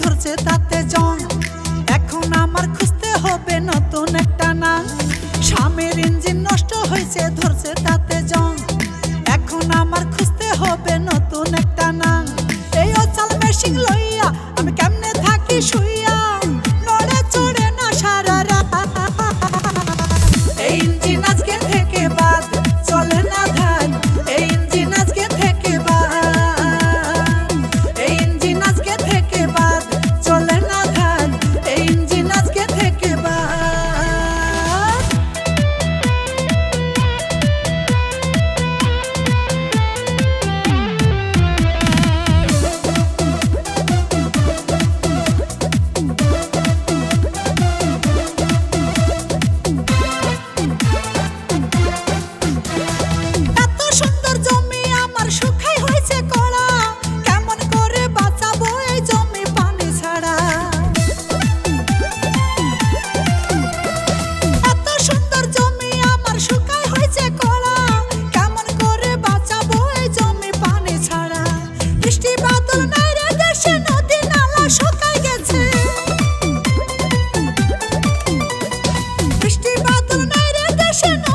ধরছে তাতে জন এখন আমার খুঁজতে হবে নতুন একটা না স্বামীর ইঞ্জিন নষ্ট হয়েছে, ধরছে তাতে জন এখন আমার খুঁজতে হবে নতুন একটা না এই অচাল মেশিন লইয়া আমি কেমনে থাকি শুইয়া? বাদল নাই রে দেশে না